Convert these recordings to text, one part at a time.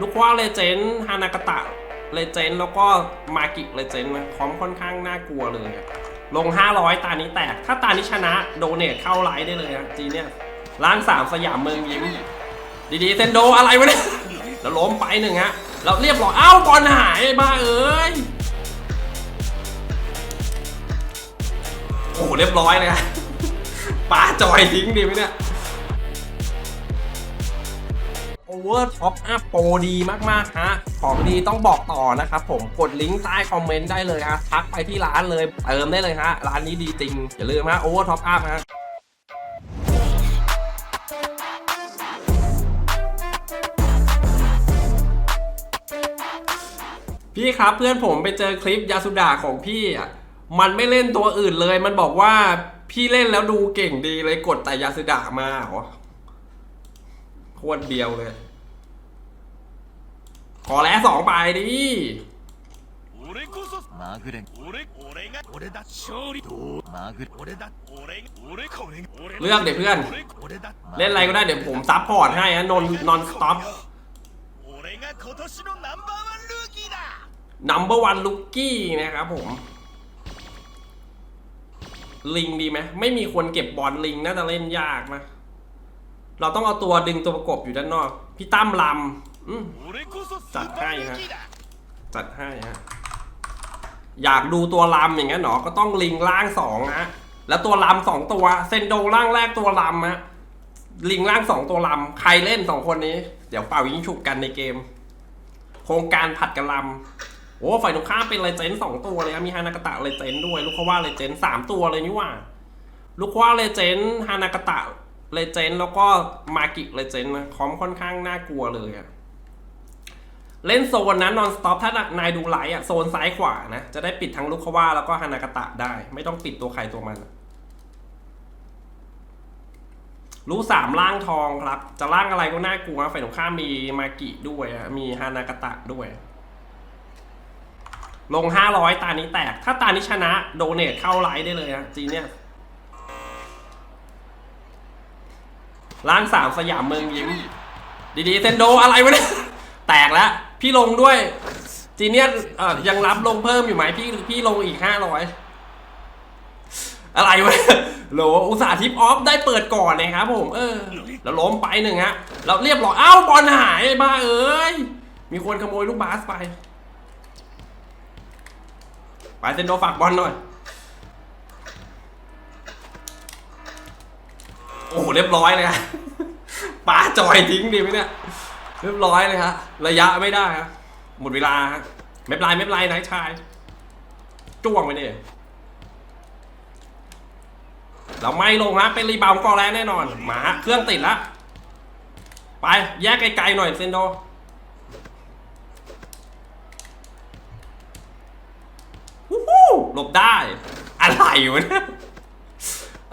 ลูกว่าเลเจนฮานากตะเลเจนแล้วก็มากิเลเจนนะคอมค่อนข้างน่ากลัวเลยลง 500 ตานี้แตก ถ้าตานี้ชนะโดเนทเข้าไลฟ์ได้เลยนะจีเนี่ยล้านสามสยามเมืองยิ้ม ดีๆเซนโดอะไรวะเนี่ยแล้วล้มไปหนึ่งฮะแล้วเรียบร้อยเอ้าบอลหายบ้าเอ้ยโอ้เรียบร้อยเลยฮะปาจอยทิ้งดีไหมเนี่ย เวอร์ท็อปอัพโปรดีมากๆฮะของดีต้องบอกต่อนะครับผมกดลิงก์ใต้คอมเมนต์ได้เลยฮะทักไปที่ร้านเลยเติมได้เลยฮะร้านนี้ดีจริง อย่าลืมฮะโอเวอร์ท็อปอัพฮะพี่ครับเพื่อนผมไปเจอคลิปยาสุดาของพี่อะมันไม่เล่นตัวอื่นเลย มันบอกว่าพี่เล่นแล้วดูเก่งดีเลยกดแต่ยาสุดามาเหรอ คตรเดียวเลย ขอแล้วสองไปดิ 俺こそまぐれん俺俺が俺だ勝利まぐれ俺だ俺俺これ俺 เลือกเดี๋ยวเพื่อน 俺俺だ เล่นอะไรก็ได้เดี๋ยวผมซับพอร์ตให้นะนนนอนสต็อป 俺が今年のナンバーワンルーキーだ number one rookie นะครับผม ลิงดีไหมไม่มีคนเก็บบอลลิงน่าจะเล่นยากนะ เราต้องเอาตัวดึงตัวประกบอยู่ด้านนอก พี่ตั้มลำจัดให้ฮะจัดให้ฮะอยากดูตัวลำอย่างงี้นหนอก็ต้องลิงล่างสองฮะแล้วตัวลำสองตัวเซนโดล่างแรกตัวลำฮะลิงล่างสองตัวลำใครเล่นสองคนนี้ เดี๋ยวเป่ายิงฉุกกันในเกม โครงการผัดกันลำโอ้ฝ่ายตรงข้ามเป็นเลเจนสองตัวเลยมีฮานากตะเลเจนด้วย ลูกคว่าเลเจนสามตัวเลยนี่ว่า ลูกคว่าเลเจนฮานากตะ เลเจนด์แล้วก็มากิเลเจนด์นะคอมค่อนข้างน่ากลัวเลยอะเล่นโซนนะนนอนสต็อปถ้านายดูไลท์อะโซนซ้ายขวานะ จะได้ปิดทั้งลูกคว่าแล้วก็ฮานากตะได้ ไม่ต้องปิดตัวใครตัวมัน รู้สามล่างทองครับ จะล่างอะไรก็น่ากลัวฝ่ายตรงข้ามมีมากิด้วยมีฮานากตะด้วยลง 500 ตานี้แตก ถ้าตานี้ชนะ โดเนทเข้าไลท์ได้เลยนะจีเนี่ย ล้านสามสยามเมืองยิ้ม ดีๆเซนโดอะไรวะเนี่ยแตกแล้ว พี่ลงด้วย จีเนียสยังรับลงเพิ่มอยู่ไหมพี่พี่ลงอีกห้าร้อยอะไรวะโหลอุตสาห์ทิปออฟได้เปิดก่อนนะครับผม เออ แล้วล้มไปหนึ่งฮะแล้วเรียบร้อยเอ้าบอลหายบ้าเอ้ย มีคนขโมยลูกบาสไป ไปเซนโดฝากบอลหน่อย โอ้โหเรียบร้อยเลยฮะปาจอยทิ้งดีไหมเนี่ย เรียบร้อยเลยฮะ ระยะไม่ได้ฮะ หมดเวลาฮะไม่เป็นไรไม่เป็นไรนายชายจ้วงไปเนี่ยเราไม่ลงฮะเป็นรีบาวกอแรงแน่นอน หมาเครื่องติดละไป แยกไกลๆหน่อยเซนโดวู้ฮู้หลบได้ อะไรวะเนี่ย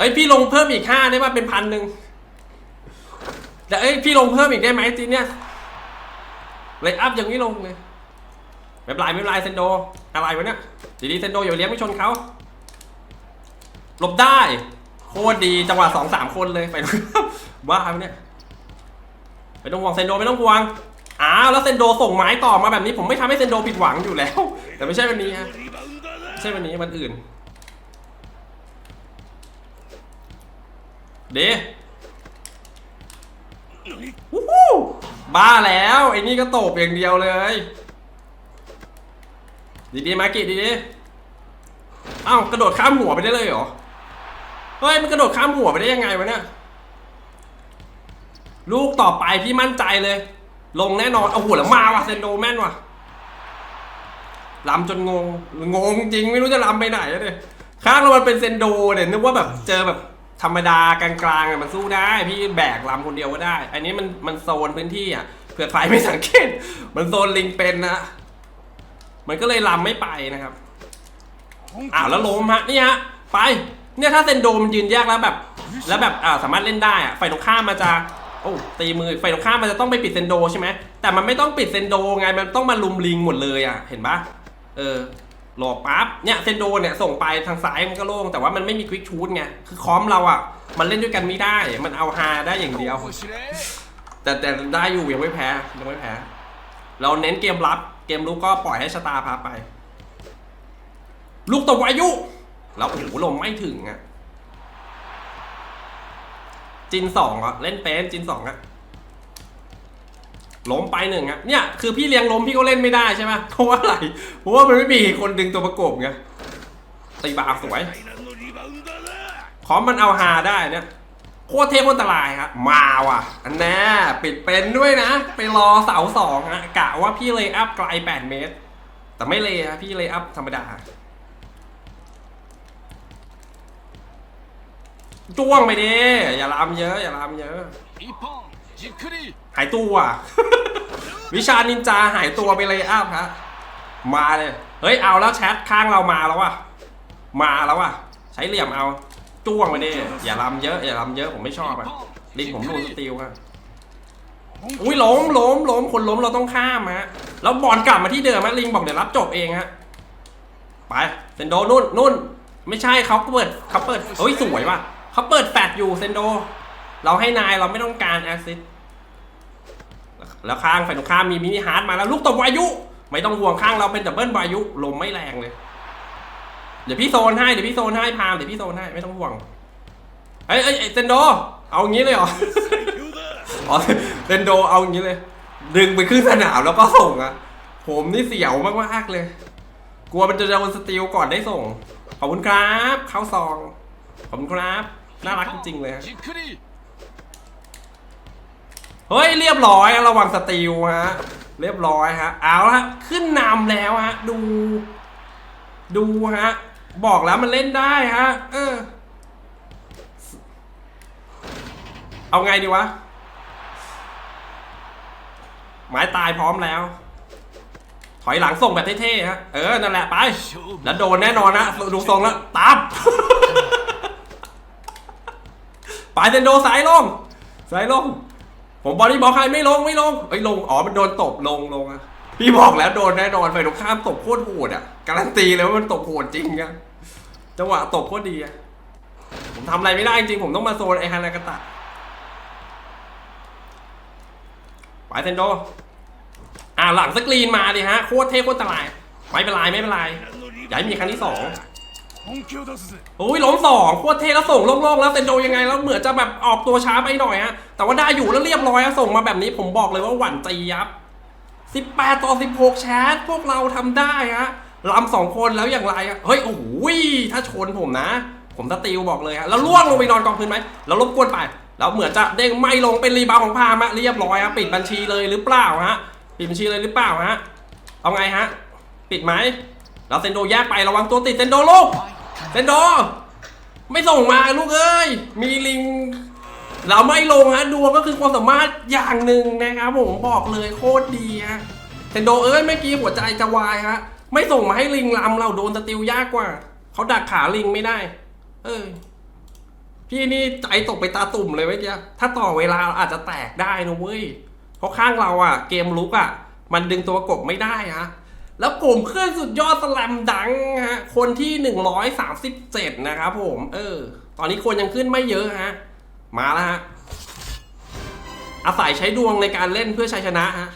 เอ้ยพี่ลงเพิ่มอีกห้าได้ป่ะเป็นพันหนึ่งแต่เอ้ยพี่ลงเพิ่มอีกได้ไหมจีเนี่ยเลยอัพอย่างนี้ลงเลยแบบเป็นไรไม่เไรเซนโดอะไรวะเนี่ยดีดีเซนโดอย่าเลี้ยงไม่ชนเขาหลบได้โคตรดีจังหวะสองสามคนเลยไปบ้าไปเนี่ยไม่ต้องห่วงเซนโดไม่ต้องห่วงอ้าวแล้วเซนโดส่งไม้ต่อมาแบบนี้ผมไม่ทำให้เซนโดผิดหวังอยู่แล้ว แต่ไม่ใช่วันนี้ฮะไม่ใช่วันนี้วันอื่น เดวู้ฮู้บ้าแล้วไอ้นี่ก็ตบอย่างเดียวเลย ดีๆมากิดีๆเอ้ากระโดดข้ามหัวไปได้เลยเหรอ เฮ้ยมันกระโดดข้ามหัวไปได้ยังไงวะเนี่ย ลูกต่อไปพี่มั่นใจเลย ลงแน่นอนเอาหัวแล้วมาว่ะเซนโดแม่นว่ะลำจนงง งงจริงไม่รู้จะลำไปไหนแล้วเนี่ยข้างเรามันเป็นเซนโดเนี่ยนึกว่าแบบเจอแบบ ธรรมดากลางๆมันสู้ได้ พี่แบกลำคนเดียวก็ได้ อันนี้มันมันโซนพื้นที่อะเผื่อใครไม่สังเกต มันโซนลิงเป็นนะ มันก็เลยลำไม่ไปนะครับอ้าวแล้วล้มฮะนี่ฮะไป เนี่ยถ้าเซนโดมันยืนแยกแล้วแบบ แล้วแบบอ่าสามารถเล่นได้อะฝ่ายตรงข้ามมันจะโอ้ตีมือฝ่ายตรงข้ามมันจะต้องไปปิดเซนโดใช่ไหมแต่มันไม่ต้องปิดเซนโดไงมันต้องมาลุมลิงหมดเลยอะเห็นปะเออ โหลดปั๊บเนี่ยเซนโดเนี่ยส่งไปทางซ้ายมันก็โล่งแต่ว่ามันไม่มีควิกชูตไงคือคอมเราอะ มันเล่นด้วยกันไม่ได้ มันเอาฮาได้อย่างเดียว แต่แต่ได้อยู่ยังไม่แพ้ยังไม่แพ้ เราเน้นเกมรับ เกมลุกก็ปล่อยให้ชะตาพาไป ลูกตบอายุเราวโอ้โหลมไม่ถึงอะจินสองอะเล่นเป็นจินสองอะ ล้มไปหนึ่งอะเนี่ยคือพี่เลี้ยงล้มพี่ก็เล่นไม่ได้ใช่ไหมเพราะว่าอะไรเพราะว่ามันไม่มีคนดึงตัวประกบไงตีบาสวยพร้อมมันเอาฮาได้เนี่ยโคตรเทพโคตรตายครับมาว่ะอันแน่ปิดเป็นด้วยนะ ไปรอเสาสองอะกะว่าพี่เลยอัพไกลแปดเมตร แต่ไม่เลยฮะพี่เลยอัพธรรมดาจ้วงไปดิอย่าลามเยอะ อย่าลามเยอะ หายตัว วิชานินจาหายตัวไปเลยอัพฮะมาเลย เฮ้ยเอาแล้วแชทข้างเรามาแล้วว่ะ มาแล้วว่ะ ใช้เหลี่ยมเอาจ้วงไปดิอย่าลำเยอะ อย่าลำเยอะผมไม่ชอบอะลิงผมรูนสติลอะอุ้ยล้มล้มล้มคนล้มเราต้องข้ามฮะแล้วบอลกลับมาที่เดิมฮะลิงบอกเดี๋ยวรับจบเองฮะไปเซนโดนุ่นนุ่น ไม่ใช่เขาเปิดเขาเปิดเฮ้ยสวยว่ะเขาเปิดแฟดอยู่เซนโด เราให้นายเราไม่ต้องการแอซิดแล้วข้างฝ่ายตรงข้ามมีมินิฮาร์ดมาแล้วลูกตบวายุ ไม่ต้องห่วงข้างเราเป็นดับเบิลวายุลมไม่แรงเลย เดี๋ยวพี่โซนให้เดี๋ยวพี่โซนให้พามเดี๋ยวพี่โซนให้ไม่ต้องห่วงเอ้ยเอ้ยเซนโด เอางี้เลยเหรออ๋เซนโดเอางี้เลย ดึงไปขึ้นสนามแล้วก็ส่งอะผมนี่เสียวมากมากเลย กลัวมันจะโดนสติลก่อนได้ส่งขอบคุณครับ เข้าซองขอบคุณครับ น่ารักจริงๆเลย เฮ้ยเรียบร้อยระวังสติลฮะเรียบร้อยฮะเอาละขึ้นนำแล้วฮะดู ดูฮะบอกแล้วมันเล่นได้ฮะเออเอาไงดีวะไม้ตายพร้อมแล้ว ถอยหลังส่งแบบเท่ๆฮะเออนั่นแหละไป แล้วโดนแน่นอนนะดูทรงแล้วตับไปเซนโดสายลงสายลง ผมบอลนี่บอกใครไม่ลงไม่ลงไอ้ลงอ๋อมันโดนตบลงลงอะพี่บอกแล้วโดนแน่นอนไปตรงข้ามตบโคตรโหดอะการันตีเลยว่ามันตบโหดจริงอะจังหวะตบโคตรดีอะผมทำอะไรไม่ได้จริงผมต้องมาโซนไอฮานากาตะไปเซนโดอ่าหลังสกรีนมาดิฮะโคตรเท่โคตรตลายไม่เป็นไรไม่เป็นไรอย่าให้มีครั้งที่สอง โอ้ยล้มสองโคตรเท่แล้วส่งโล่งๆแล้วเซนโดยังไงแล้วเหมือนจะแบบออกตัวช้าไปหน่อยฮะแต่ว่าได้อยู่แล้วเรียบร้อยอะส่งมาแบบนี้ผมบอกเลยว่าหวั่นใจยับ 18 ต่อ 16 แชทพวกเราทำได้ฮะลำสองคนแล้วอย่างไรอะเฮ้ยโอ้โหถ้าชนผมนะ ผมสติลบอกเลยฮะแล้วล่วงลงไปนอนกองพื้นไหมแล้วรบกวนไปแล้วเหมือนจะเด้งไม่ลงเป็นรีบาวของพามะเรียบร้อยฮะปิดบัญชีเลยหรือเปล่าฮะปิดบัญชีเลยหรือเปล่าฮะเอาไงฮะปิดไหมแล้วเซนโดแยกไประวังตัวติดเซนโดลูก เซนโดไม่ส่งมาลูกเอ้ย มีลิง เราไม่ลงฮะดวงก็คือความสามารถอย่างหนึ่งนะครับผมบอกเลยโคตรดีฮะเซนโดเอ้ยเมื่อกี้หัวใจจะวายฮะ ไม่ส่งมาให้ลิงลำเราโดนสติลยากกว่า เขาดักขาลิงไม่ได้ เออพี่นี่ใจตกไปตาตุ่มเลยเมื่อกี้ถ้าต่อเวลาอาจจะแตกได้นะเว้ย เพราะข้างเราอะเกมลุกอะมันดึงตัวกบไม่ได้ฮะ แล้วผมขึ้นสุดยอดสแลมดังฮะ คนที่ 137 นะครับผม เออ ตอนนี้คนยังขึ้นไม่เยอะฮะ มาแล้วฮะ อาศัยใช้ดวงในการเล่นเพื่อชัยชนะฮะ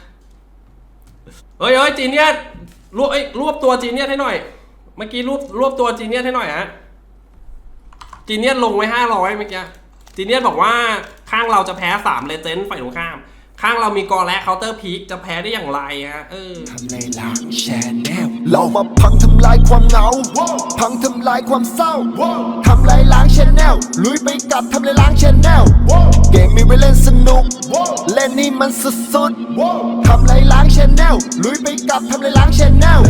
เฮ้ยเฮ้ยจีเนียสรวบเอ้ยรวบตัวจีเนียสให้หน่อย เมื่อกี้รวบรวบตัวจีเนียสให้หน่อยฮะ จีเนียสลงไว้ห้าร้อยเมื่อกี้ จีเนียสบอกว่าข้างเราจะแพ้สามเลเจนด์ฝ่ายตรงข้าม ข้างเรามีกอและเคาน์เตอร์พีคจะแพ้ได้อย่างไรฮะเออทำในหลังแชนแนลเรามาพังทำลายความเหงา พังทำลายความเศร้าทำลายล้างชแนลลุยไปกับทำลายล้างชแนลเกมมีไว้เล่นสนุก เล่นนี่มันสุดๆทำลายล้างชแนลลุยไปกับทำลายล้างชแนล